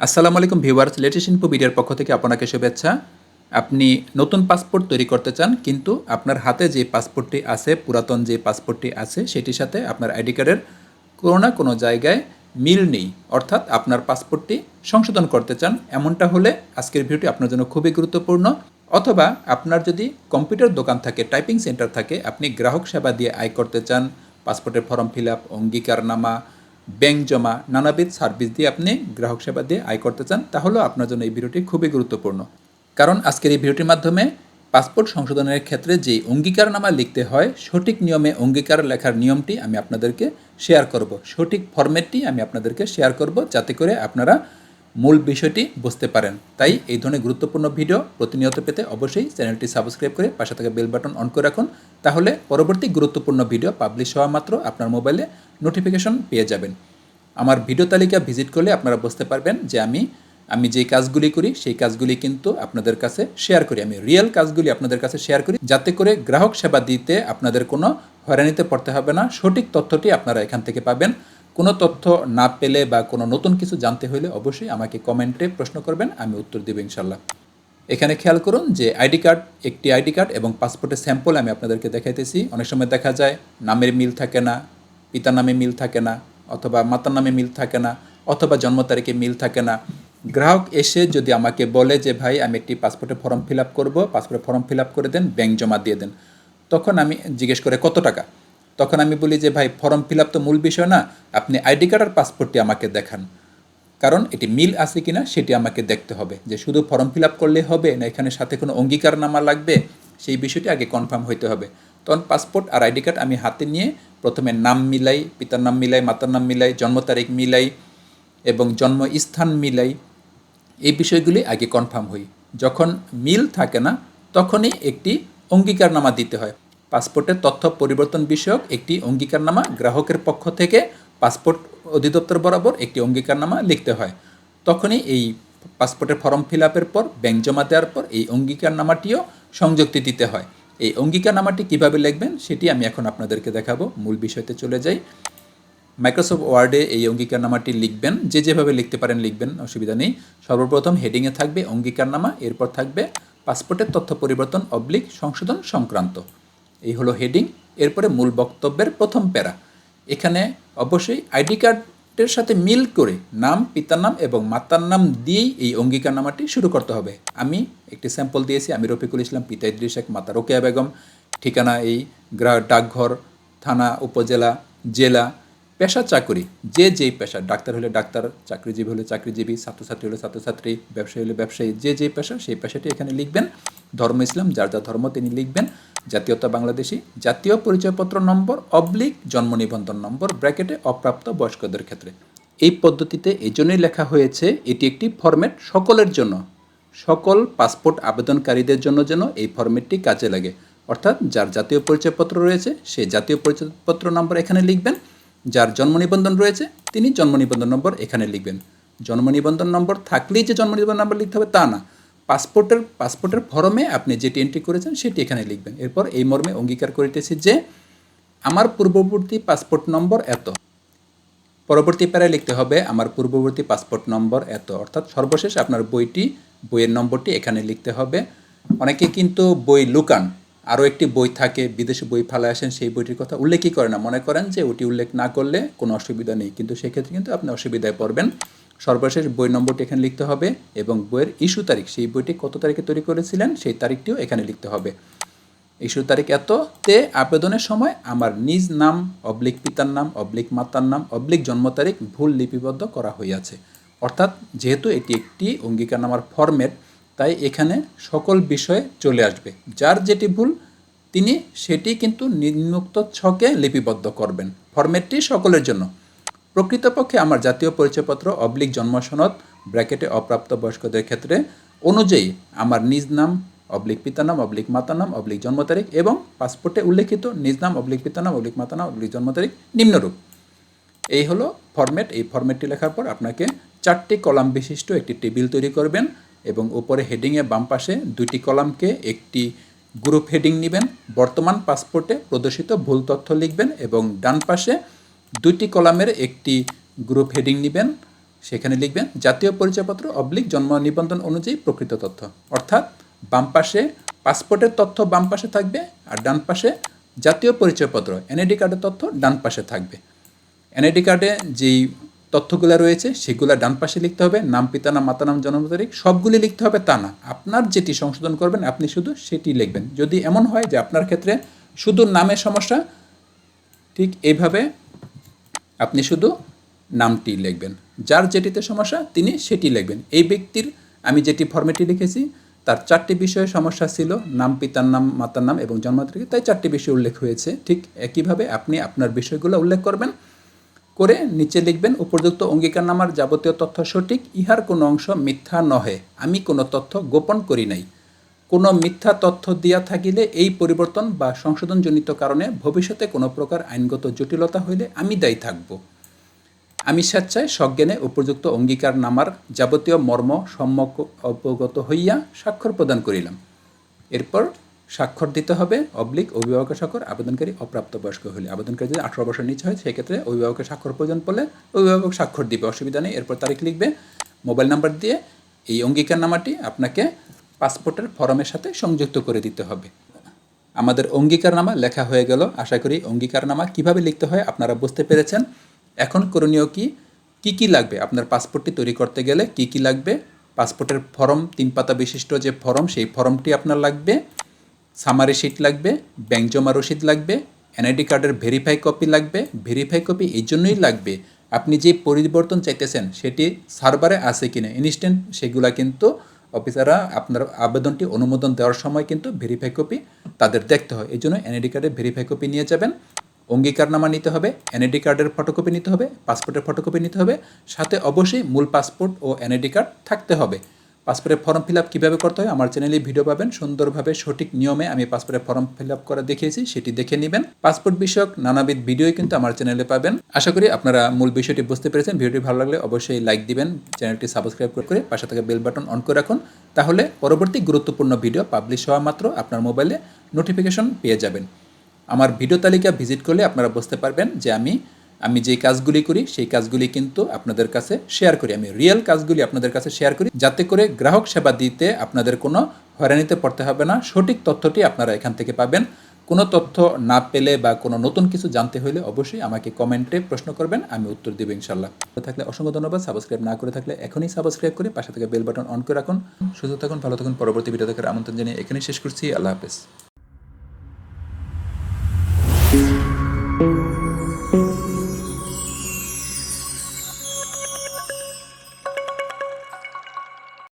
আসসালামু আলাইকুম viewers, latest info মিডিয়ার পক্ষ থেকে আপনাকে শুভেচ্ছা। আপনি নতুন পাসপোর্ট তৈরি করতে চান, কিন্তু আপনার হাতে যে পাসপোর্টটি আছে, পুরাতন যে পাসপোর্টটি আছে, সেটির সাথে আপনার আইডি কার্ডের কোনো না কোনো জায়গায় মিল নেই। অর্থাৎ আপনার পাসপোর্টটি সংশোধন করতে চান, এমনটা হলে আজকের ভিডিওটি আপনার জন্য খুবই গুরুত্বপূর্ণ। অথবা আপনার যদি কম্পিউটার দোকান থাকে, টাইপিং সেন্টার থাকে, আপনি গ্রাহক সেবা দিয়ে আয় করতে চান, পাসপোর্টের ফর্ম ফিল আপ, অঙ্গীকারনামা ব্যাংক জমা নানাবিধ সার্ভিস দিয়ে আপনি গ্রাহক সেবা দিয়ে আয় করতে চান, তাহলেও আপনার জন্য এই ভিডিওটি খুবই গুরুত্বপূর্ণ। কারণ আজকের এই ভিডিওটির মাধ্যমে পাসপোর্ট সংশোধনের ক্ষেত্রে যে অঙ্গীকারনামা লিখতে হয়, সঠিক নিয়মে অঙ্গীকার লেখার নিয়মটি আমি আপনাদেরকে শেয়ার করব। সঠিক ফরম্যাটটি আমি আপনাদেরকে শেয়ার করব, যাতে করে আপনারা মূল বিষয়টি বুঝতে পারেন। তাই এই ধরনের গুরুত্বপূর্ণ ভিডিও প্রতিনিয়ত পেতে অবশ্যই চ্যানেলটি সাবস্ক্রাইব করে পাশে থাকা বেল বাটন অন করে রাখুন। তাহলে পরবর্তী গুরুত্বপূর্ণ ভিডিও পাবলিশ হওয়া মাত্র আপনার মোবাইলে নোটিফিকেশন পেয়ে যাবেন। আমার ভিডিও তালিকা ভিজিট করলে আপনারা বুঝতে পারবেন যে আমি আমি যে কাজগুলি করি, সেই কাজগুলি কিন্তু আপনাদের কাছে শেয়ার করি। আমি রিয়েল কাজগুলি আপনাদের কাছে শেয়ার করি। যাতে করে গ্রাহক সেবা দিতে আপনাদের কোনো হয়রানিতে পড়তে হবে না। সঠিক তথ্যটি আপনারা এখান থেকে পাবেন। কোনো তথ্য না পেলে বা কোনো নতুন কিছু জানতে হলে অবশ্যই আমাকে কমেন্টে প্রশ্ন করবেন, আমি উত্তর দেবো ইনশাল্লাহ। এখানে খেয়াল করুন যে আইডি কার্ড, একটি আইডি কার্ড এবং পাসপোর্টের স্যাম্পল আমি আপনাদেরকে দেখাইতেছি। অনেক সময় দেখা যায় নামের মিল থাকে না, পিতার নামে মিল থাকে না, অথবা মাতার নামে মিল থাকে না, অথবা জন্ম তারিখে মিল থাকে না। গ্রাহক এসে যদি আমাকে বলে যে, ভাই, আমি একটি পাসপোর্টের ফর্ম ফিল আপ করব পাসপোর্টের ফর্ম ফিল আপ করে দেন, ব্যাংক জমা দিয়ে দেন। তখন আমি জিজ্ঞেস করে, কত টাকা? তখন আমি বলি যে, ভাই, ফর্ম ফিল আপ তো মূল বিষয় না, আপনি আইডি কার্ড আর পাসপোর্টটি আমাকে দেখান। কারণ এটি মিল আছে কি না সেটি আমাকে দেখতে হবে। যে শুধু ফর্ম ফিল আপ করলে হবে, না এখানে সাথে কোনো অঙ্গীকারনামা লাগবে, সেই বিষয়টি আগে কনফার্ম হইতে হবে। তখন পাসপোর্ট আর আইডি কার্ড আমি হাতে নিয়ে প্রথমে নাম মিলাই, পিতার নাম মিলাই, মাতার নাম মিলাই, জন্ম তারিখ মিলাই এবং জন্মস্থান মিলাই এই বিষয়গুলি আগে কনফার্ম হই। যখন মিল থাকে না, তখনই একটি অঙ্গীকারনামা দিতে হয়। পাসপোর্টের তথ্য পরিবর্তন বিষয়ক একটি অঙ্গীকারনামা গ্রাহকের পক্ষ থেকে পাসপোর্ট অধিদপ্তর বরাবর একটি অঙ্গীকারনামা লিখতে হয়। তখনই এই পাসপোর্টের ফর্ম ফিল আপের পর ব্যাংক জমা দেওয়ার পর এই অঙ্গীকারনামাটিও সংযুক্তি দিতে হয়। এই অঙ্গীকারনামাটি কীভাবে লিখবেন সেটি আমি এখন আপনাদেরকে দেখাবো। মূল বিষয়তে চলে যাই। মাইক্রোসফট ওয়ার্ডে এই অঙ্গীকারনামাটি লিখবেন। যে যেভাবে লিখতে পারেন লিখবেন, অসুবিধা নেই। সর্বপ্রথম হেডিংয়ে থাকবে অঙ্গীকারনামা, এরপর থাকবে পাসপোর্টের তথ্য পরিবর্তন অবলিক সংশোধন সংক্রান্ত। এই হলো হেডিং এরপরে মূল বক্তব্যের প্রথম প্যারা। এখানে অবশ্যই আইডি কার্ডের সাথে মিল করে নাম, পিতার নাম এবং মাতার নাম দিয়েই এই অঙ্গীকারনামাটি শুরু করতে হবে। আমি একটি স্যাম্পল দিয়েছি, আমি রফিকুল ইসলাম, পিতা ইদ্রিস শেখ মাতা রোকেয়া বেগম। ঠিকানা এই ডাকঘর, থানা, উপজেলা, জেলা, পেশা চাকরি, যে যেই পেশা, ডাক্তার হলে ডাক্তার, চাকরিজীবী হলে চাকরিজীবী, ছাত্রছাত্রী হলে ছাত্রছাত্রী, ব্যবসায়ী হলে ব্যবসায়ী, যে যে পেশা, সেই পেশাটি এখানে লিখবেন। ধর্ম ইসলাম, যার যা ধর্ম তিনি লিখবেন। জাতীয়তা বাংলাদেশি, জাতীয় পরিচয়পত্র নম্বর, অবলিক জন্ম নিবন্ধন নম্বর, ব্র্যাকেটে অপ্রাপ্ত বয়স্কদের ক্ষেত্রে। এই পদ্ধতিতে এই জন্যই লেখা হয়েছে, এটি একটি ফরম্যাট সকলের জন্য। সকল পাসপোর্ট আবেদনকারীদের জন্য যেন এই ফরম্যাটটি কাজে লাগে। অর্থাৎ যার জাতীয় পরিচয়পত্র রয়েছে সেই জাতীয় পরিচয়পত্র নম্বর এখানে লিখবেন। যার জন্ম নিবন্ধন রয়েছে, তিনি জন্ম নিবন্ধন নম্বর এখানে লিখবেন। জন্ম নিবন্ধন নম্বর থাকলেই যে জন্ম নিবন্ধন নম্বর লিখতে হবে তা না। পাসপোর্টের পাসপোর্টের ফর্মে আপনি যেটি এন্ট্রি করেছেন সেটি এখানে লিখবেন। এরপর এই মর্মে অঙ্গীকার করিতেছি যে, আমার পূর্ববর্তী পাসপোর্ট নম্বর এত। পরবর্তী প্যারায় লিখতে হবে, আমার পূর্ববর্তী পাসপোর্ট নম্বর এত। অর্থাৎ সর্বশেষ আপনার বইটি, বইয়ের নম্বরটি এখানে লিখতে হবে। অনেকে কিন্তু বই লুকান। আরও একটি বই থাকে, বিদেশে বই ফালা আসেন, সেই বইটির কথা উল্লেখই করে না। মনে করেন যে ওটি উল্লেখ না করলে কোনো অসুবিধা নেই। কিন্তু সেক্ষেত্রে কিন্তু আপনি অসুবিধায় পড়বেন। সর্বশেষ বই নম্বরটি এখানে লিখতে হবে এবং বইয়ের ইস্যু তারিখ, সেই বইটি কত তারিখে তৈরি করেছিলেন সেই তারিখটিও এখানে লিখতে হবে। ইস্যু তারিখ এততে আবেদনের সময় আমার নিজ নাম, অবলিক পিতার নাম, অবলিক মাতার নাম, অবলিক জন্ম তারিখ ভুল লিপিবদ্ধ করা হইয়াছে। অর্থাৎ যেহেতু এটি একটি অঙ্গীকারনামার ফরম্যাট, তাই এখানে সকল বিষয়ে চলে আসবে। যার যেটি ভুল, তিনি সেটি কিন্তু নিম্নোক্ত ছকে লিপিবদ্ধ করবেন। ফরম্যাটটি সকলের জন্য। প্রকৃতপক্ষে আমার জাতীয় পরিচয়পত্র অবলিক জন্ম সনদ ব্র্যাকেটে অপ্রাপ্ত বয়স্কদের ক্ষেত্রে অনুযায়ী আমার নিজ নাম, অবলিক পিতার নাম, অবলিক মাতার নাম, অবলিক জন্ম তারিখ এবং পাসপোর্টে উল্লেখিত নিজ নাম, অবলিক পিতার নাম, অবলিক মাতার নাম, অবলিক জন্ম তারিখ নিম্নরূপ। এই হলো ফরম্যাট এই ফরম্যাটটি লেখার পর আপনাকে চারটি কলাম বিশিষ্ট একটি টেবিল তৈরি করবেন এবং উপরে হেডিংয়ে বাম পাশে দুইটি কলামকে একটি গ্রুপ হেডিং নেবেন। বর্তমান পাসপোর্টে প্রদর্শিত ভুল তথ্য লিখবেন এবং ডান পাশে দুইটি কলামের একটি গ্রুপ হেডিং নেবেন, সেখানে লিখবেন, জাতীয় পরিচয়পত্র অবলিক জন্ম নিবন্ধন অনুযায়ী প্রকৃত তথ্য। অর্থাৎ বাম পাশে পাসপোর্টের তথ্য বাম পাশে থাকবে আর ডান পাশে জাতীয় পরিচয়পত্র, এনআইডি কার্ডের তথ্য ডান পাশে থাকবে। এনআইডি কার্ডে যেই তথ্যগুলো রয়েছে, সেগুলো ডান পাশে লিখতে হবে, নাম, পিতা নাম, মাতা নাম, জন্ম তারিখ, সবগুলি লিখতে হবে তা না। আপনার যেটি সংশোধন করবেন, আপনি শুধু সেটি লিখবেন। যদি এমন হয় যে আপনার ক্ষেত্রে শুধু নামের সমস্যা, ঠিক এইভাবে আপনি শুধু নামটি লিখবেন। যার যেটিতে সমস্যা, তিনি সেটি লিখবেন। এই ব্যক্তির, আমি যেটি ফর্মেটি লিখেছি, তার চারটি বিষয়ে সমস্যা ছিল, নাম, পিতার নাম, মাতার নাম এবং জন্ম তারিখ তাই চারটি বিষয় উল্লেখ হয়েছে। ঠিক একইভাবে আপনি আপনার বিষয়গুলো উল্লেখ করবেন, করে নিচে লিখবেন, উপযুক্ত অঙ্গীকারনামার যাবতীয় তথ্য সঠিক, ইহার কোনো অংশ মিথ্যা নহে। আমি কোনো তথ্য গোপন করি নাই। কোনো মিথ্যা তথ্য দিয়া থাকিলে এই পরিবর্তন বা সংশোধনজনিত কারণে ভবিষ্যতে কোনো প্রকার আইনগত জটিলতা হইলে আমি দায়ী থাকব। আমি স্বেচ্ছায় সজ্ঞানে উপযুক্ত অঙ্গীকার নামার যাবতীয় মর্ম সম্যক অবগত হইয়া স্বাক্ষর প্রদান করিলাম। এরপর স্বাক্ষর দিতে হবে অবলিক অভিভাবকের স্বাক্ষর আবেদনকারী অপ্রাপ্তবয়স্ক হলে আবেদনকারী যদি আঠারো বছর নিচে হয়, সেক্ষেত্রে অভিভাবকের স্বাক্ষর প্রয়োজন পড়লে অভিভাবক স্বাক্ষর দিবে, অসুবিধা নেই। এরপর তারিখ লিখবে, মোবাইল নাম্বার দিয়ে এই অঙ্গীকারনামাটি আপনাকে পাসপোর্টের ফর্মের সাথে সংযুক্ত করে দিতে হবে। আমাদের অঙ্গীকারনামা লেখা হয়ে গেল। আশা করি অঙ্গীকারনামা কীভাবে লিখতে হয় আপনারা বুঝতে পেরেছেন। এখন করণীয় কি? কি কি লাগবে? আপনার পাসপোর্টটি তৈরি করতে গেলে কি কি লাগবে? পাসপোর্টের ফর্ম, তিন পাতা বিশিষ্ট যে ফর্ম, সেই ফর্মটি আপনার লাগবে। সামারি শিট লাগবে, ব্যাংক জমা রসিদ লাগবে, এনআইডি কার্ডের ভেরিফাই কপি লাগবে। ভেরিফাই কপি এই জন্যই লাগবে। আপনি যে পরিবর্তন চাইতেছেন, সেটি সার্ভারে আছে কিনা, ইনস্ট্যান্ট সেগুলা কিন্তু অফিসাররা আপনার আবেদনটি অনুমোদন দেওয়ার সময় কিন্তু ভেরিফাই কপি তাদের দেখতে হয়। এই জন্য এনআইডি কার্ডের ভেরিফাই কপি নিয়ে যাবেন। অঙ্গীকারনামা নিতে হবে এনআইডি কার্ডের ফটোকপি নিতে হবে পাসপোর্টের ফটোকপি নিতে হবে। সাথে অবশ্যই মূল পাসপোর্ট ও এনআইডি কার্ড থাকতে হবে। পাসপোর্টের ফর্ম ফিল আপ কীভাবে করতে হয় আমার চ্যানেলে ভিডিও পাবেন। সুন্দরভাবে সঠিক নিয়মে আমি পাসপোর্টের ফর্ম ফিল আপ করা দেখিয়েছি, সেটি দেখে নেবেন। পাসপোর্ট বিষয়ক নানাবিধ ভিডিও কিন্তু আমার চ্যানেলে পাবেন। আশা করি আপনারা মূল বিষয়টি বুঝতে পেরেছেন। ভিডিওটি ভালো লাগলে অবশ্যই লাইক দিবেন চ্যানেলটি সাবস্ক্রাইব করে পাশে থাকা বেল বাটন অন করে রাখুন। তাহলে পরবর্তী গুরুত্বপূর্ণ ভিডিও পাবলিশ হওয়া মাত্র আপনার মোবাইলে নোটিফিকেশন পেয়ে যাবেন। আমার ভিডিও তালিকা ভিজিট করলে আপনারা বুঝতে পারবেন যে আমি আমি যে কাজগুলি করি, সেই কাজগুলি কিন্তু আপনাদের কাছে শেয়ার করি। আমি রিয়েল কাজগুলি আপনাদের কাছে শেয়ার করি, যাতে করে গ্রাহক সেবা দিতে আপনাদের কোনো হয়রানিতে পড়তে হবে না। সঠিক তথ্যটি আপনারা এখান থেকে পাবেন। কোনো তথ্য না পেলে বা কোনো নতুন কিছু জানতে হলে অবশ্যই আমাকে কমেন্টে প্রশ্ন করবেন, আমি উত্তর দেবো ইনশাল্লাহ থাকলে অসংখ্য ধন্যবাদ। সাবস্ক্রাইব না করে থাকলে এখনই সাবস্ক্রাইব করে পাশে থেকে বেল বাটন অন করে রাখুন। সুস্থ থাকুন, ভালো থাকুন। পরবর্তী ভিডিও দেখার আমন্ত্রণ জানিয়ে এখানেই শেষ করছি। আল্লাহ হাফেজ।